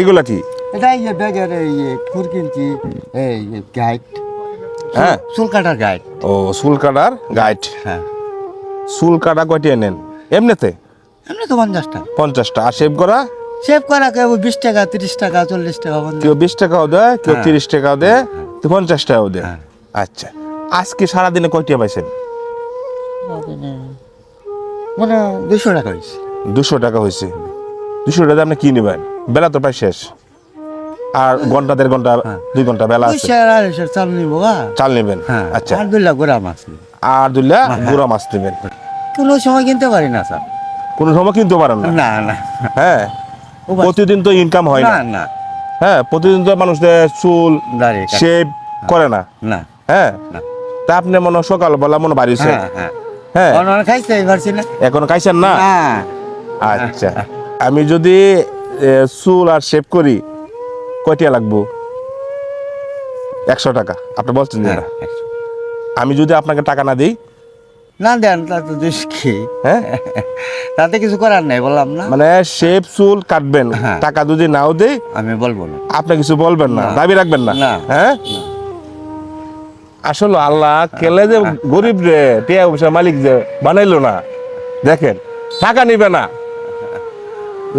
এগুলা কি? এটা এই যে ব্যাগের এই কিনছি এই গাইড। হ্যাঁ। চুল কাটার গাইড। ও চুল কাটার গাইড। হ্যাঁ। চুল কাটা কয়টি নেন? এমনিতে? এমনি তো পঞ্চাশ টাকা পঞ্চাশটা। আর শেভ করা? সেভ করা কেউ বিশ টাকা তিরিশ টাকা চল্লিশ টাকা কেউ বিশ টাকাও দেয় কেউ হ্যাঁ। তিরিশ টাকাও দেয় কেউ পঞ্চাশ টাকাও দেয়। হ্যাঁ। আচ্ছা। আজকে সারাদিনে কয়টিয়া পাইছেন? মানে দুশো টাকা হয়েছে দুশো টাকা হয়েছে দুশো টাকা আপনি কি নেবেন। বেলা তো প্রায় শেষ। আর ঘণ্টা দেড় ঘণ্টা হ্যাঁ। দুই ঘণ্টা বেলা আছে। চাল নিবো গা চাল নেবেন। হ্যাঁ। আচ্ছা। আর দুই লাখ করে মাছ আর হ্যাঁ। গুড়া মাছ নেবেন। কোনো সময় কিনতে পারি না স্যার। কোনো সময় কিনতে পারেন না? না না। হ্যাঁ। প্রতিদিন তো ইনকাম হয় না। না হ্যাঁ প্রতিদিন তো মানুষদের চুল শেভ করে না। না। হ্যাঁ। না। তা আপনি মনে হয় সকালবেলা মনে বাড়িছে হ্যাঁ হ্যাঁ। হ্যাঁ। এখন খাইছেন না। আচ্ছা। আমি যদি চুল আর শেভ করি কয়টিয়া লাগবো? একশো টাকা। আপনি বলছেন যে হ্যাঁ, আমি যদি আপনাকে টাকা না দিই? না দেন তা তো দুষ কি হ্যাঁ? তাতে কিছু করার নাই বললাম না। মানে শেভ চুল কাটবেন। হ্যাঁ। টাকা যদি নাও দেই আমি বলব না। আপনি কিছু বলবেন না। দাবি রাখবেন না। না। হ্যাঁ? আসলে আল্লাহ কেলে যে গরিব রে টিয়া মালিক যে বানাইলো না। দেখেন টাকা নিবে না।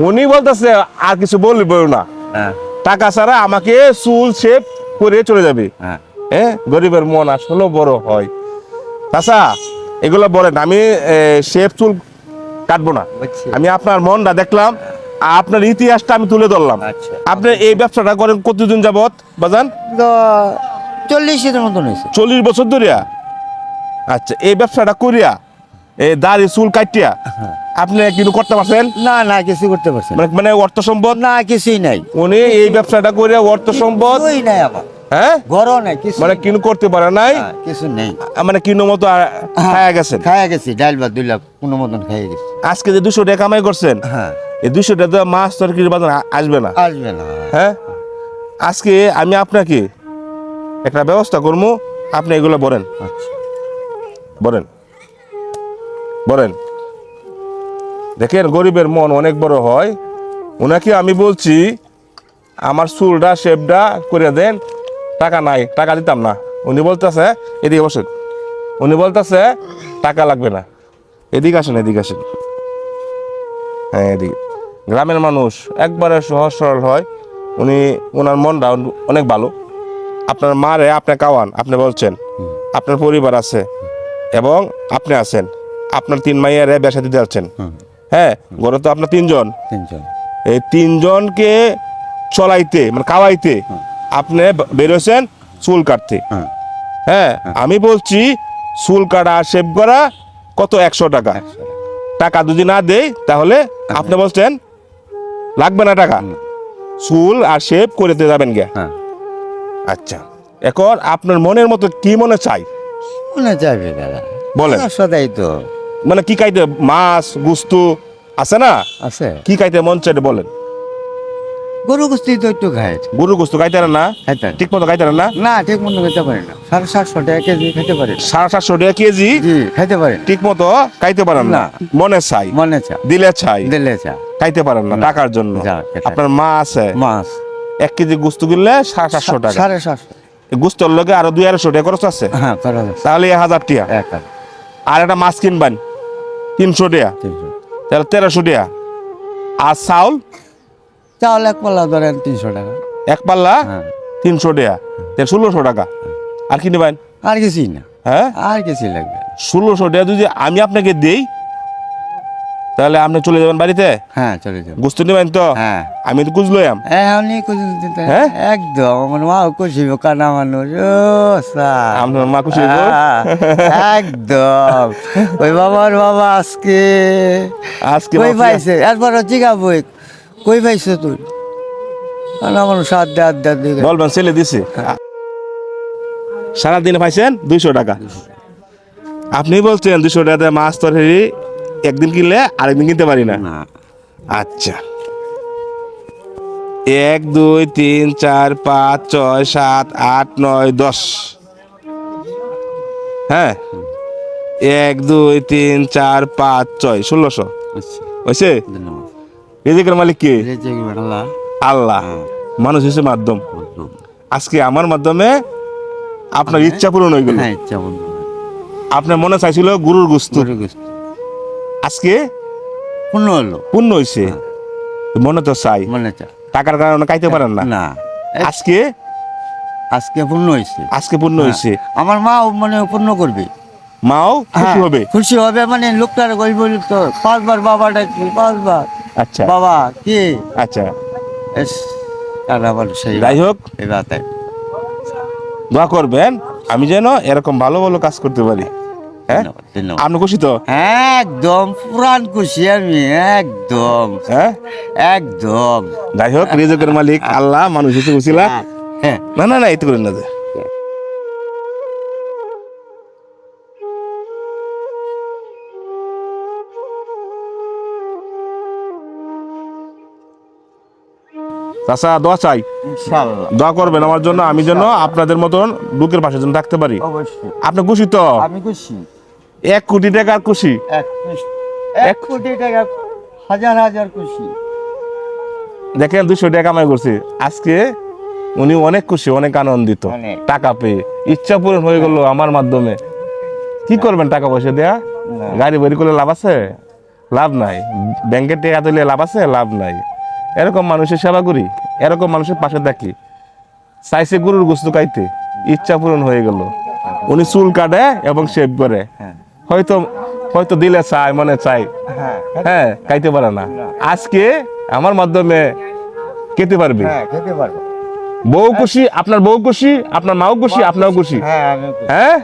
উনি বলতেছে আর কিছু বলব না। হ্যাঁ। টাকা ছাড়া আমাকে চুল শেপ করে চলে যাবে। হ্যাঁ। হ্যাঁ গরিবের মন আসলে বড় হয়। চাচা এগুলো বলেন আমি শেপ চুল কাটবো না। আমি আপনার মনটা দেখলাম আপনার ইতিহাসটা আমি তুলে ধরলাম। আচ্ছা। আপনি এই ব্যবসাটা করেন কতদিন যাবত বাজান? চল্লিশ মতন চল্লিশ বছর ধরিয়া? আচ্ছা এই ব্যবসাটা করিয়া এই দাড়ি চুল কাটিয়া আপনি কিন্তু করতে পারছেন? না না কিছু করতে পারছি না। মানে মানে অর্থ সম্পদ? না কিছুই নাই। উনি এই ব্যবসাটা করিয়া অর্থ সম্পদ? নাই আমার। হ্যাঁ? ঘরও নাই কিছু মানে কিনু করতে পারে নাই? হ্যাঁ, কিছু নেই। মানে কিনো মতো আর- খায়া গেছেন? খাইয়া গেছি ডাল ভাত দুই লাখ কোনো মতন খাইয়া গেছি। আজকে যে দুশো টাকা কামাই করছেন হ্যাঁ। এই দুশো টাকা মাছ তরকারির বাজার আসবে না। আসবে না হ্যাঁ? আজকে আমি আপনাকে একটা ব্যবস্থা করব। আপনি এগুলো বলেন। আচ্ছা। বলেন। বলেন। দেখেন, গরিবের মন অনেক বড় হয়। ওনাকে আমি বলছি, আমার চুলটা, শেপটা করে দেন, টাকা নাই, টাকা দিতাম না। উনি বলতেছে, এদিকে বসেন। উনি বলতেছে, টাকা লাগবে না। এদিকে আসেন এদিকে আসেন। হ্যাঁ এদিকে। গ্রামের মানুষ একবারে সহজ সরল হয়। উনি ওনার মনটা অনেক ভালো। আপনার মারে আপনি কাওয়ান, আপনি বলছেন, আপনার পরিবার আছে এবং আপনি আছেন। আপনার তিন মাইয়ারে বেসা দিতে যাচ্ছেন। হ্যাঁ ঘরে তো আপনার তিনজন। তিনজন। এই তিনজনকে চলাইতে মানে খাওয়াইতে আপনি ব- বেরোছেন চুল কাটতে। হ্যাঁ। হ্যাঁ আমি বলছি চুল কাটা শেভ করা কত একশো টাকা? টাকা। যদি না দেই তাহলে আপনি বলছেন লাগবে না টাকা? চুল আর শেভ করে দিয়ে যাবেন গে। হ্যাঁ। আচ্ছা এখন আপনার মনের মতো কি মনে চাই? মনে যাবে দাদা। বলেন। সদাই তো। মানে কি খাইতে? মাছ গুস্তু আছে না? আছে। কি খাইতে মন চাইতে বলেন। গরু কুস্তি তো একটু খায়। গরু গুস্তু খাইতে না? ঠিক মতো খাইতে না? না ঠিক মতো খেতে পারে না। সাড়ে সাতশো টাকা কেজি খেতে পারে। সাড়ে সাতশো টাকা কেজি? খেতে পারে। ঠিক মতো খাইতে পারেন না। মনে চাই। মনে চা দিলে চাই। দিলে চা খাইতে পারেন না। টাকার জন্য। আপনার মা আছে। মাছ। এক কেজি গুস্তু কিনলে সাড়ে সাতশো টাকা। সাড়ে সাতশো। গুস্তর লগে আরও দুই আড়াইশো টাকা খরচ আছে। হ্যাঁ তাহলে এক হাজার। টাকা আর একটা মাছ কিনবেন। তিনশো টাকা তিনশো। তাহলে তেরোশো টাকা আর চাউল? চাউল এক পাল্লা ধরেন তিনশো টাকা। এক পাল্লা? হ্যাঁ। তিনশো টাকা তাহলে ষোলোশো টাকা। আর কি নেবেন আর কিছুই না। হ্যাঁ? আর কিছুই লাগবে ষোলোশো টাকা যদি আমি আপনাকে দেই তাহলে আপনি চলে যাবেন বাড়িতে? হ্যাঁ চলে যাব। বুঝতে নেবেন তো? হ্যাঁ। আমি তো বুঝলাম এমনি কুচুল দিতে হ্যাঁ? একদম আমার মা কুচিব কানা মানুষ ও স্যার। আপনার মা খুশি? হ্যাঁ, একদম। ওই বাবার বাবা আজকে আজকে কই পাইছে? এরপর জিগাবো কই পাইছে তুই? আমার সাত দে আট দে দিকে বলবেন ছেলে দিছে। সারাদিনে পাইছেন দুইশো টাকা। আপনি বলছেন দুইশো টাকাতে মাছ তরকারি একদিন কিনলে আরেকদিন কিনতে পারি না। না। আচ্ছা। এক দুই তিন চার পাঁচ ছয় সাত আট নয় দশ। হ্যাঁ? এক দুই তিন চার পাঁচ ছয় ষোলোশো। আচ্ছা। হয়েছে রিজিকের মালিক কে? আল্লাহ। মানুষ হিসেবে মাধ্যম। আজকে আমার মাধ্যমে আপনার ইচ্ছা পূরণ হয়ে গেল। হ্যাঁ আপনার মনে চাইছিল গুরুর গুস্ত। গরু গোস্ত। আজকে পূর্ণ হলো। পূর্ণ হয়েছে মনে তো চাই। মনে চা টাকার কারণে খাইতে পারেন না। না। আজকে? আজকে পূর্ণ হয়েছে আজকে পূর্ণ হয়েছে আমার মা মানে পূর্ণ করবে। মাও খুশি হ্যাঁ, হবে? খুশি হবে মানে লোকটার গল্প তো পাঁচবার বাবা ডাকবি পাঁচবার? আচ্ছা। বাবা কে? আচ্ছা। যাই হোক। দোয়া করবেন আমি যেন এরকম ভালো ভালো কাজ করতে পারি। হ্যাঁ। আপনি খুশি তো? একদম পুরান খুশি আমি একদম। হ্যাঁ? একদম। যাই হোক রিজকের মালিক আল্লাহ মানুষ হিসেবে বুঝিলা হ্যাঁ না না না এতে করেন না যে। চাচা দোয়া চাই। দোয়া করবেন আমার জন্য আমি যেন আপনাদের মতন বুকের পাশে যেন থাকতে পারি। অবশ্যই। আপনি খুশি তো? আমি খুশি। এক কোটি টাকার খুশি। এক কোটি টাকা হাজার হাজার খুশি। দেখেন দুশো টাকা কামাই করছে। আজকে উনি অনেক খুশি অনেক আনন্দিত। টাকা পেয়ে। ইচ্ছা পূরণ হয়ে গেল আমার মাধ্যমে। কি করবেন টাকা পয়সা দেয়া? গাড়ি বাড়ি করলে লাভ আছে? লাভ নাই। ব্যাংকের টাকা তুলে লাভ আছে? লাভ নাই। এরকম মানুষের সেবা করি। এরকম মানুষের পাশে থাকি। চাইছে গরুর গোস্ত খাইতে। ইচ্ছা পূরণ হয়ে গেল। উনি চুল কাটে এবং শেভ করে। হ্যাঁ। হয়তো হয়তো দিলে চায় মনে চাই হ্যাঁ হ্যাঁ খাইতে পারে না। আজকে আমার মাধ্যমে খেতে পারবে। হ্যাঁ খেতে পারব। বউ খুশি আপনার বউ খুশি আপনার মাও খুশি আপনাও খুশি। হ্যাঁ। হ্যাঁ?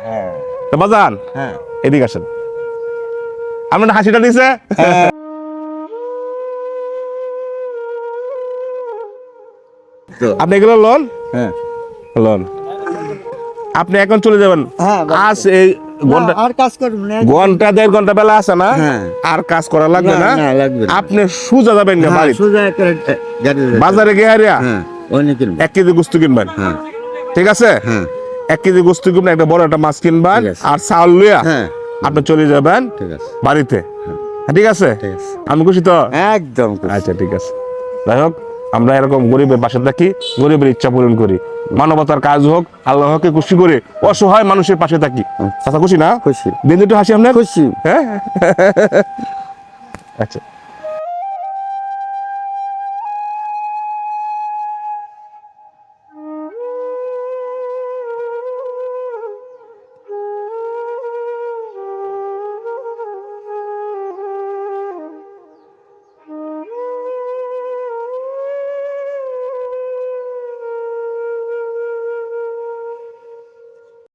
তো বাজান এদিকে আসেন। আপনার হাসিটা দিছে? তো। আপনি এগুলো লোন? হ্যাঁ। লোন। আপনি এখন চলে যাবেন। আজ এই ঘণ্টা আর কাজ করব না ঘণ্টা। দেড় ঘণ্টা বেলা আছে না। আর কাজ করা লাগবে না, না? না, লাগবে না। আপনি সোজা যাবেন না হ্যাঁ, বাড়ি সোজা বাজারে গিয়ে হারিয়া হ্যাঁ এক কেজি গোস্ত কিনবেন। হ্যাঁ। ঠিক আছে? হ্যাঁ। এক কেজি গোস্ত কিনবেন একটা বড় একটা মাছ কিনবেন আর চাউল লইয়া হ্যাঁ। আপনি চলে যাবেন বাড়িতে। ঠিক আছে? আমি খুশি তো? একদম আচ্ছা ঠিক আছে। যাই হোক। আমরা এরকম গরিবের পাশে থাকি গরিবের ইচ্ছা পূরণ করি। মানবতার কাজ হোক আল্লাহকে খুশি করে অসহায় মানুষের পাশে থাকি। আচ্ছা খুশি না? খুশি। দিন দুটো হাসি আমরা খুশি। হ্যাঁ? আচ্ছা।